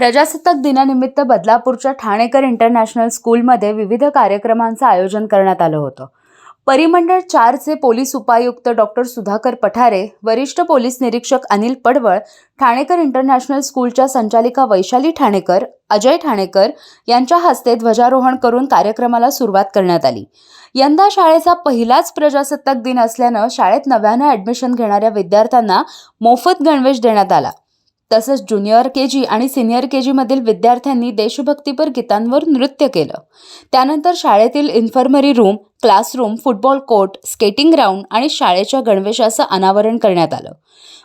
प्रजासत्ताक दिनानिमित्त बदलापूरच्या ठाणेकर इंटरनॅशनल स्कूलमध्ये विविध कार्यक्रमांचं आयोजन करण्यात आलं होतं. परिमंडळ चारचे पोलीस उपायुक्त डॉक्टर सुधाकर पठारे वरिष्ठ पोलीस निरीक्षक अनिल पडवळ ठाणेकर इंटरनॅशनल स्कूलच्या संचालिका वैशाली ठाणेकर अजय ठाणेकर यांच्या हस्ते ध्वजारोहण करून कार्यक्रमाला सुरुवात करण्यात आली. यंदा शाळेचा पहिलाच प्रजासत्ताक दिन असल्यानं शाळेत नव्यानं ॲडमिशन घेणाऱ्या विद्यार्थ्यांना मोफत गणवेश देण्यात आला. तसंच ज्युनियर के जी आणि सिनियर के जीमधील विद्यार्थ्यांनी देशभक्तीपर गीतांवर नृत्य केलं. त्यानंतर शाळेतील infirmary room classroom football court skating ground आणि शाळेच्या गणवेशाचं अनावरण करण्यात आलं.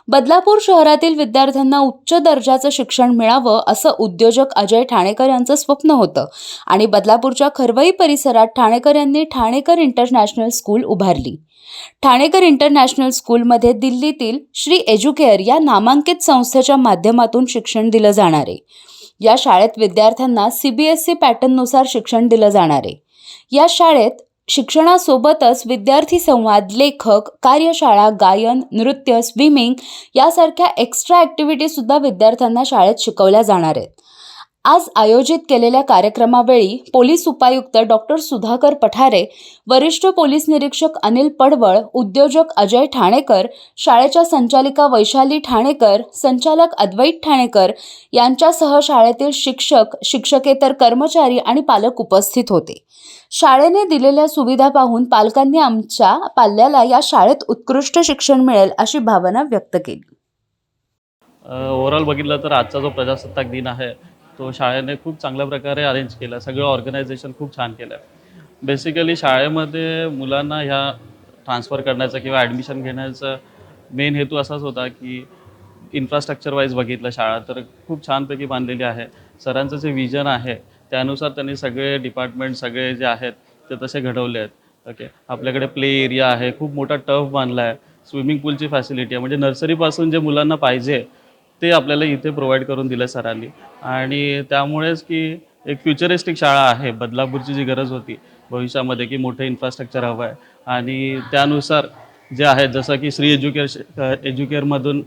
बदलापूर शहरातील विद्यार्थ्यांना उच्च दर्जाचं शिक्षण मिळावं असं उद्योजक अजय ठाणेकर यांचं स्वप्न होतं आणि बदलापूरच्या खरवई परिसरात ठाणेकर यांनी ठाणेकर इंटरनॅशनल स्कूल उभारली. ठाणेकर इंटरनॅशनल स्कूलमध्ये दिल्लीतील श्री एज्युकेअर या नामांकित संस्थेच्या माध्यमातून शिक्षण दिलं जाणार आहे. या शाळेत विद्यार्थ्यांना सी बी एस सी पॅटर्ननुसार शिक्षण दिलं जाणार आहे. या शाळेत शिक्षणासोबतच विद्यार्थी संवाद लेखक कार्यशाळा गायन नृत्य स्विमिंग यासारख्या एक्स्ट्रा ॲक्टिव्हिटीसुद्धा विद्यार्थ्यांना शाळेत शिकवल्या जाणार आहेत. आज आयोजित केलेल्या कार्यक्रमावेळी पोलीस उपायुक्त डॉक्टर सुधाकर पठारे वरिष्ठ पोलीस निरीक्षक अनिल पडवळ उद्योजक अजय ठाणेकर शाळेच्या संचालिका वैशाली ठाणेकर संचालक अद्वैत ठाणेकर यांच्यासह शाळेतील शिक्षक शिक्षकेतर कर्मचारी आणि पालक उपस्थित होते. शाळेने दिलेल्या सुविधा पाहून पालकांनी आमच्या पाल्याला या शाळेत उत्कृष्ट शिक्षण मिळेल अशी भावना व्यक्त केली. ओव्हरऑल बघितलं तर आजचा जो प्रजासत्ताक दिन आहे तो शाळेने खूप चांगल्या प्रकारे अरेंज केला. सगळं ऑर्गनायझेशन खूप छान केलं. आहे बेसिकली शाळेमध्ये मुलांना ह्या ट्रान्सफर करण्याचा किंवा ॲडमिशन घेण्याचा मेन हेतू असाच होता की इन्फ्रास्ट्रक्चर वाईज बघितलं शाळा तर खूप छानपैकी बांधलेली आहे. सरांचं जे विजन आहे त्यानुसार त्यांनी सगळे डिपार्टमेंट सगळे जे आहेत ते तसे घडवले आहेत. ओके आपल्याकडे प्ले एरिया आहे खूप मोठा टफ बांधला आहे. स्विमिंग पूलची फॅसिलिटी आहे. म्हणजे नर्सरीपासून जे मुलांना पाहिजे ते आपल्याला इथे प्रोव्हाइड करून दिलं सरांनी आणि त्यामुळेच की एक फ्युचरिस्टिक शाळा आहे बदलापूरची जी गरज होती भविष्यामध्ये की मोठं इन्फ्रास्ट्रक्चर हवं आहे आणि त्यानुसार जे आहे जसं की श्री एज्युकेर एज्युकेअरमधून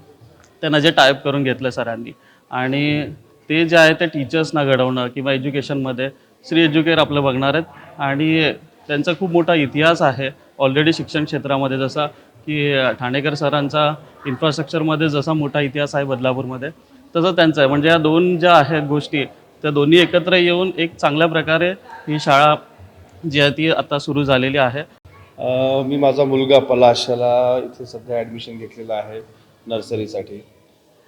त्यांना जे टाईप करून घेतलं सरांनी आणि ते जे आहे ते टीचर्सना घडवणं किंवा एज्युकेशनमध्ये श्री एज्युकेअर आपलं बघणार आहेत. आणि त्यांचा खूप मोठा इतिहास आहे. ऑलरेडी शिक्षण क्षेत्रामध्ये जसा की ठाणेकर सरांचा इन्फ्रास्ट्रक्चरमध्ये जसा मोठा इतिहास आहे बदलापूरमध्ये तसं त्यांचं आहे. म्हणजे या दोन ज्या आहेत गोष्टी त्या दोन्ही एकत्र येऊन एक चांगल्या प्रकारे ही शाळा जी आहे ती आता सुरू झालेली आहे. मी माझा मुलगा पलाशाला इथे सध्या ॲडमिशन घेतलेलं आहे नर्सरीसाठी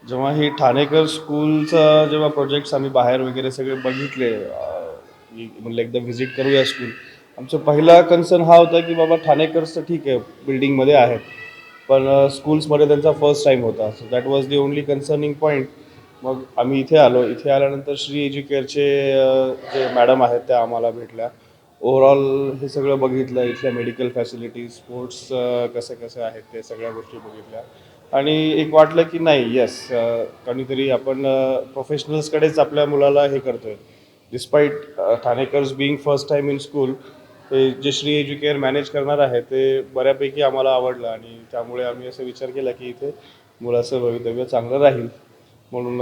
जेव्हा ही ठाणेकर स्कूलचा जेव्हा प्रोजेक्ट्स आम्ही बाहेर वगैरे सगळे बघितले म्हणलं एकदा व्हिजिट करूया स्कूल आमचा पहिला कन्सर्न हा होता की बाबा ठाणेकरचं ठीक आहे बिल्डिंगमध्ये आहेत. पण स्कूल्समध्ये त्यांचा फर्स्ट टाईम होता. So that was the only concerning point मग आम्ही इथे आलो. इथे आल्यानंतर श्री एज्युकेअरचे जे मॅडम आहेत त्या आम्हाला भेटल्या. ओव्हरऑल हे सगळं बघितलं. इथल्या मेडिकल फॅसिलिटीज स्पोर्ट्स कसे कसे आहेत ते सगळ्या गोष्टी बघितल्या. आणि एक वाटलं की नाही येस कोणीतरी आपण प्रोफेशनल्सकडेच आपल्या मुलाला हे करतोय. Despite Thanekars being first time in school जे श्री एज्युकेअर मॅनेज करणार आहे ते बऱ्यापैकी आम्हाला आवडलं आणि त्यामुळे आम्ही असं विचार केला की इथे मुलाचं भवितव्य चांगलं राहील. म्हणून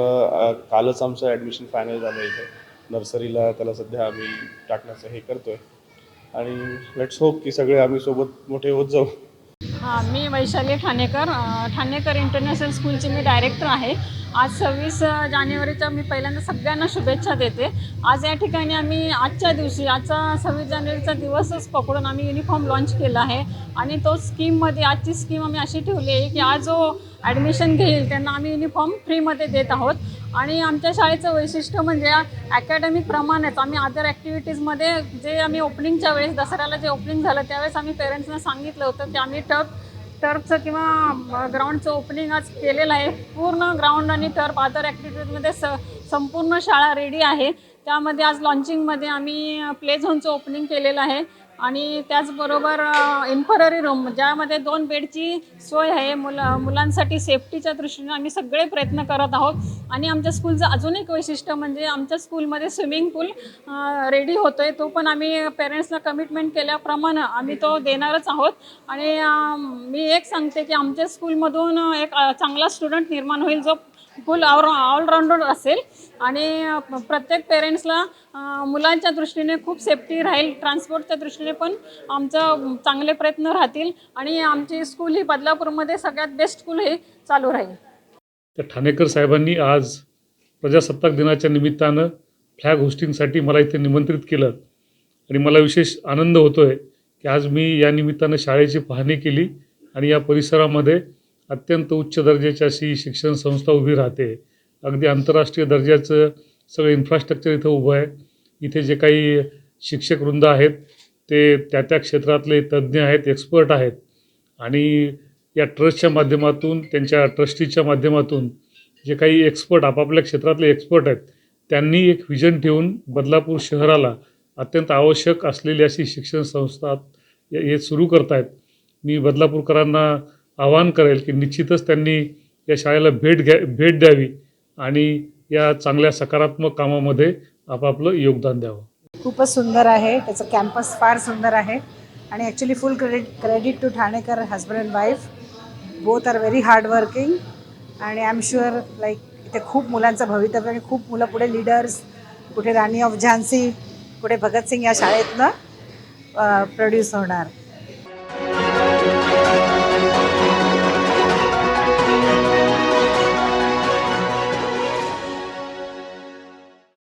कालच आमचं ॲडमिशन फायनल झालं इथे. नर्सरीला त्याला सध्या आम्ही टाकण्याचं हे करतोय. आणि लेट्स होप की सगळे आम्ही सोबत मोठे होत जाऊ. हां मी वैशाली ठाणेकर ठाणेकर इंटरनॅशनल स्कूलची मी डायरेक्टर आहे. आज सव्वीस जानेवारीच्या मी पहिल्यांदा सगळ्यांना शुभेच्छा देते. आज या ठिकाणी आम्ही आजच्या दिवशी आजचा सव्वीस जानेवारीचा दिवसच पकडून आम्ही युनिफॉर्म लॉन्च केला आहे. आणि तो स्कीममध्ये आजची स्कीम आम्ही अशी ठेवली आहे की आज जो ॲडमिशन घेईल त्यांना आम्ही युनिफॉर्म फ्रीमध्ये देत आहोत. आणि आमच्या शाळेचं वैशिष्ट्य म्हणजे अकॅडमिक प्रमाणेच आम्ही अदर ॲक्टिव्हिटीजमध्ये जे आम्ही ओपनिंगच्या वेळेस दसऱ्याला जे ओपनिंग झालं त्यावेळेस आम्ही पेरेंट्सना सांगितलं होतं की आम्ही टर्फ टर्फचं किंवा ग्राउंडचं ओपनिंग आज केलेलं आहे. पूर्ण ग्राउंड आणि टर्फ आदर ॲक्टिव्हिटीजमध्ये स संपूर्ण शाळा रेडी आहे. त्यामध्ये आज लॉन्चिंगमध्ये आम्ही प्ले झोनचं ओपनिंग केलेलं आहे. आणि त्याचबरोबर इन्फररी रूम ज्यामध्ये दोन बेडची सोय आहे. मुला मुलांसाठी सेफ्टीच्या दृष्टीने आम्ही सगळे प्रयत्न करत आहोत. आणि आमच्या स्कूलचं अजून एक वैशिष्ट्य म्हणजे आमच्या स्कूलमध्ये स्विमिंग पूल रेडी होतो आहे तो पण आम्ही पेरेंट्सला कमिटमेंट केल्याप्रमाणे आम्ही तो देणारच आहोत. आणि मी एक सांगते की आमच्या स्कूलमधून एक चांगला स्टुडंट निर्माण होईल जो फुल ऑल ऑलराऊंडर असेल. आणि प्रत्येक पेरेंट्सला मुलांच्या दृष्टीने खूप सेफ्टी राहील. ट्रान्सपोर्टच्या दृष्टीने पण आमचं चांगले प्रयत्न राहतील. आणि आमची स्कूल ही बदलापूरमध्ये सगळ्यात बेस्ट स्कूल हे चालू राहील. तर ठाणेकर साहेबांनी आज प्रजासत्ताक दिनाच्या निमित्तानं फ्लॅग होस्टिंगसाठी मला इथे निमंत्रित केलं. आणि मला विशेष आनंद होतो आहे की आज मी या निमित्तानं शाळेची पाहणी केली. आणि या परिसरामध्ये अत्यंत उच्च दर्जाची अशी शिक्षण संस्था उभी राहते. अगदी आंतरराष्ट्रीय दर्जाचं सगळं इन्फ्रास्ट्रक्चर इथं उभं आहे. इथे जे काही शिक्षक वृंद आहेत ते त्या त्या क्षेत्रातले तज्ज्ञ आहेत एक्सपर्ट आहेत. आणि या ट्रस्टच्या माध्यमातून त्यांच्या ट्रस्टीच्या माध्यमातून जे काही एक्सपर्ट आपापल्या क्षेत्रातले एक्सपर्ट आहेत त्यांनी एक व्हिजन ठेवून बदलापूर शहराला अत्यंत आवश्यक असलेली अशी शिक्षण संस्था हे सुरू करतायत. मी बदलापूरकरांना आवाहन करेल की निश्चितच त्यांनी या शाळेला भेट घ्या भेट द्यावी आणि या चांगल्या सकारात्मक कामामध्ये आपापलं योगदान द्यावं. खूपच सुंदर आहे. त्याचं कॅम्पस फार सुंदर आहे. आणि actually full credit credit to Thanekar husband and wife both are very hardworking आणि आय एम शुअर लाईक इथे खूप मुलांचं भवितव्य आणि खूप मुलं पुढे लीडर्स कुठे राणी ऑफ झान्सी कुठे भगतसिंग या शाळेतनं प्रोड्यूस होणार.